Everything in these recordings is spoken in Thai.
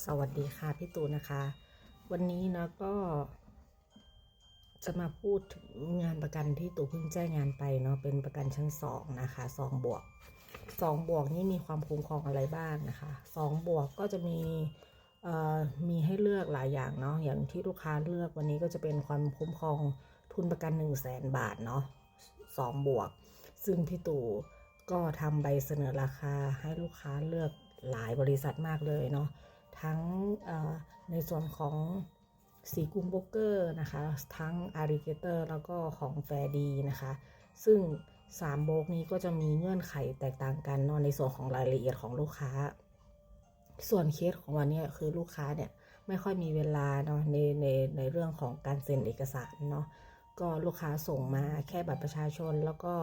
สวัสดีค่ะพี่ตูนนะคะ วันนี้นะก็จะมาพูดถึงงานประกันที่ตูเพิ่งแจ้งงานไปเนาะเป็นประกันชั้นสองนะคะสองบวกสองบวกนี่มีความคุ้มครองอะไรบ้างนะคะสองบวกก็จะมีมีให้เลือกหลายอย่างเนาะอย่างที่ลูกค้าเลือกวันนี้ก็จะเป็นความคุ้มครองทุนประกัน 1 0 0 0 0แสนบาทเนาะสองบวก ซึ่งพี่ตู่ก็ทำใบเสนอราคาให้ลูกค้าเลือกหลายบริษัทมากเลยเนาะ ทั้งในส่วนของสีกุมโบกเกอร์นะคะ ทั้งอาริเกเตอร์แล้วก็ของแฟร์ดีนะคะ ซึ่ง 3 โบกนี้ก็จะมีเงื่อนไขแตกต่างกันเนาะในส่วนของรายละเอียดของลูกค้า ส่วนเคสของวันนี้คือลูกค้าเนี่ยไม่ค่อยมีเวลาเนาะในในในเรื่องของการเซ็นเอกสารเนาะก็ลูกค้าส่งมาแค่บัตรประชาชนแล้วก็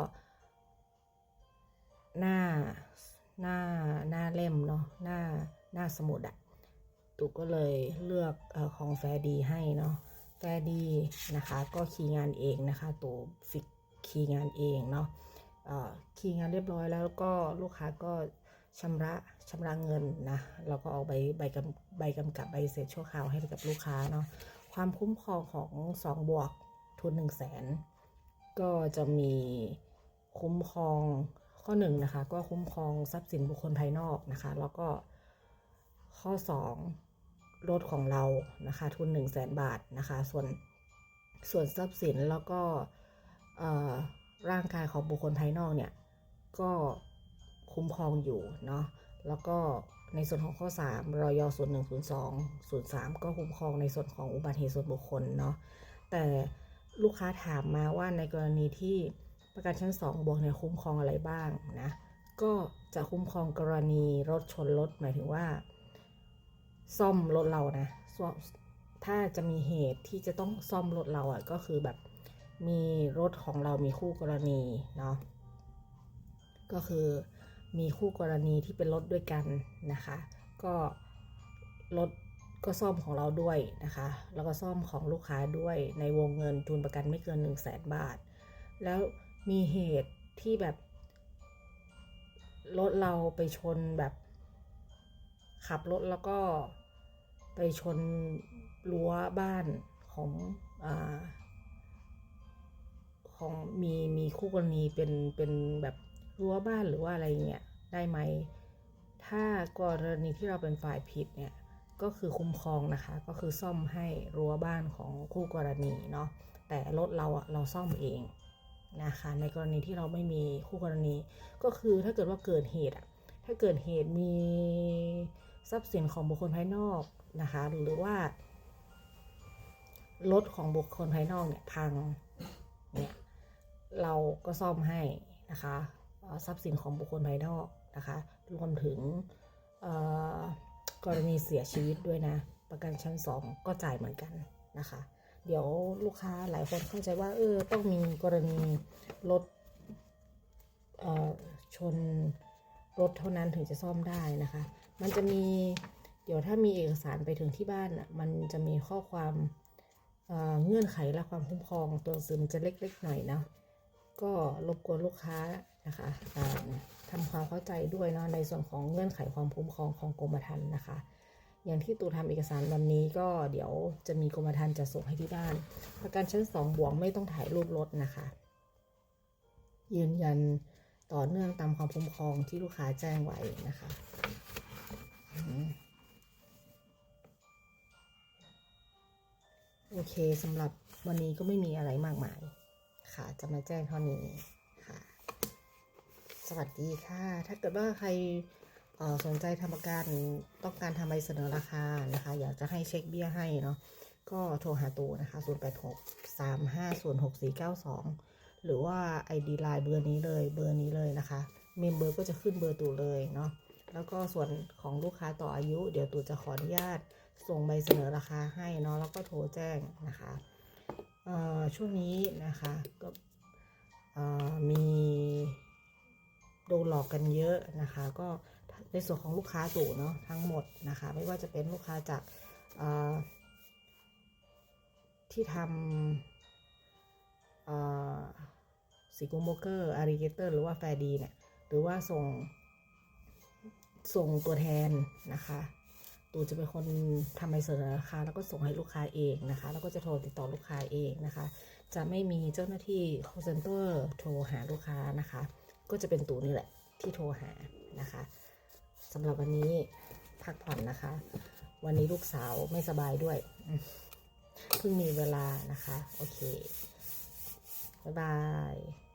หน้าหน้าหน้าเล่มเนาะหน้าหน้าสมุดอะ ตูก็เลยเลือกอของแฟดีให้เนาะแฟดีนะคะ ก็คีย์งานเองนะคะตูฟิกคีย์งานเองเนาะคีย์งานเรียบร้อยแล้วก็ลูกค้าก็ชำระชำระเงินนะแล้วก็เอาใบใบกำใบกำกับใบเสร็จชั่วคราวให้กับลูกค้าเนาะความคุ้มครองของ 2 บวกทุน1 0 0 0 0แสนก็จะมีคุ้มครองข้อหนึ่งนะคะก็คุ้มครองทรัพย์สินบุคคลภายนอกนะคะ แล้วก็ข้อ 2 รถของเรานะคะ ทุน 1 0 0 0 0แสนบาทนะคะ ส่วนส่วนทรัพย์สินแล้วก็ร่างกายของบุคคลภายนอกเนี่ย ก็คุ้มครองอยู่เนาะแล้วก็ในส่วนของข้อ 3รอยส่วน1 0 2 0 3 ก็คุ้มครองในส่วนของอุบัติเหตุส่วนบุคคลเนาะแต่ลูกค้าถามมาว่าในกรณีที่ประกันชั้น 2 บวกเนี่ยคุ้มครองอะไรบ้างนะก็จะคุ้มครองกรณีรถชนรถหมายถึงว่า ซ่อมรถเรานะถ้าจะมีเหตุที่จะต้องซ่อมรถเราอะก็คือแบบมีรถของเรามีคู่กรณีเนาะก็คือมีคู่กรณีที่เป็นรถด้วยกันนะคะ ก็รถก็ซ่อมของเราด้วยนะคะ แล้วก็ซ่อมของลูกค้าด้วยในวงเงินทุนประกันไม่เกิน 1 0 0 0 0แสนบาท แล้วมีเหตุที่แบบรถเราไปชนแบบขับรถแล้วก็ ไปชนรั้วบ้านของอของมีมีคู่กรณีเป็นเป็นแบบรั้วบ้านหรือว่าอะไรเงี้ยได้ไหม ถ้ากรณีที่เราเป็นฝ่ายผิดเนี่ยก็คือคุ้มครองนะคะ ก็คือซ่อมให้รั้วบ้านของคู่กรณีเนาะแต่รถเราอะเราซ่อมเองนะคะ ในกรณีที่เราไม่มีคู่กรณี ก็คือถ้าเกิดว่าเกิดเหตุอะถ้าเกิดเหตุมี ทรัพย์สินของบุคคลภายนอกนะคะ หรือว่ารถของบุคคลภายนอกเนี่ยพังเนี่ยเราก็ซ่อมให้นะคะทรัพย์สินของบุคคลภายนอกนะคะรวมถึงกรณีเสียชีวิตด้วยนะ ประกันชั้น 2 ก็จ่ายเหมือนกันนะคะ เดี๋ยวลูกค้าหลายคนเข้าใจว่าเออต้องมีกรณีรถชนรถเท่านั้นถึงจะซ่อมได้นะคะ มันจะมีเดี๋ยวถ้ามีเอกสารไปถึงที่บ้านอะมันจะมีข้อความเเงื่อนไขและความคุ้มครองตัวหนังสือมันจะเล็กๆหน่อยนะก็รบกวนลูกค้านะคะอ่าทำความเข้าใจด้วยเนาะในส่วนของเงื่อนไขความคุ้มครองของกรมธรรม์นะคะ อย่างที่ตูทำเอกสารวันนี้ก็เดี๋ยวจะมีกรมธรรม์จะส่งให้ที่บ้าน ประกันชั้น2บวกไม่ต้องถ่ายรูปรถนะคะ ยืนยันต่อเนื่องตามความคุ้มครองที่ลูกค้าแจ้งไว้นะคะ โอเคสำหรับวันนี้ก็ไม่มีอะไรมากมาย ค่ะ จะมาแจ้งเท่านี้ค่ะ สวัสดีค่ะ ถ้าเกิดว่าใครสนใจทำประกันต้องการทำใบเสนอราคานะคะ อยากจะให้เช็คเบี้ยให้เนาะก็โทรหาตูนะคะ 0 8 6 3 5 0 6 4 9 2 หรือว่า ID ไลน์เบอร์นี้เลย เบอร์นี้เลยนะคะ เมมเบอร์ก็จะขึ้นเบอร์ตูเลยเนาะ แล้วก็ส่วนของลูกค้าต่ออายุ เดี๋ยวตูจะขออนุญาตส่งใบเสนอราคาให้เนาะแล้วก็โทรแจ้งนะคะช่วงนี้นะคะก็มีโดนหลอกกันเยอะนะคะ ก็ในส่วนของลูกค้าตู่เนาะทั้งหมดนะคะ ไม่ว่าจะเป็นลูกค้าจากที่ทำสิโกโมเกอร์อาริเกเตอร์หรือว่าแฟร์ดีเนี่ยหรือว่าส่ง ส่งตัวแทนนะคะ ตูจะเป็นคนทำใบเสนอราคาแล้วก็ส่งให้ลูกค้าเองนะคะ แล้วก็จะโทรติดต่อลูกค้าเองนะคะ จะไม่มีเจ้าหน้าที่ call center โทรหาลูกค้านะคะ ก็จะเป็นตูนี่แหละที่โทรหานะคะสำหรับวันนี้พักผ่อนนะคะ วันนี้ลูกสาวไม่สบายด้วยเพิ่งมีเวลานะคะ โอเค บ๊ายบาย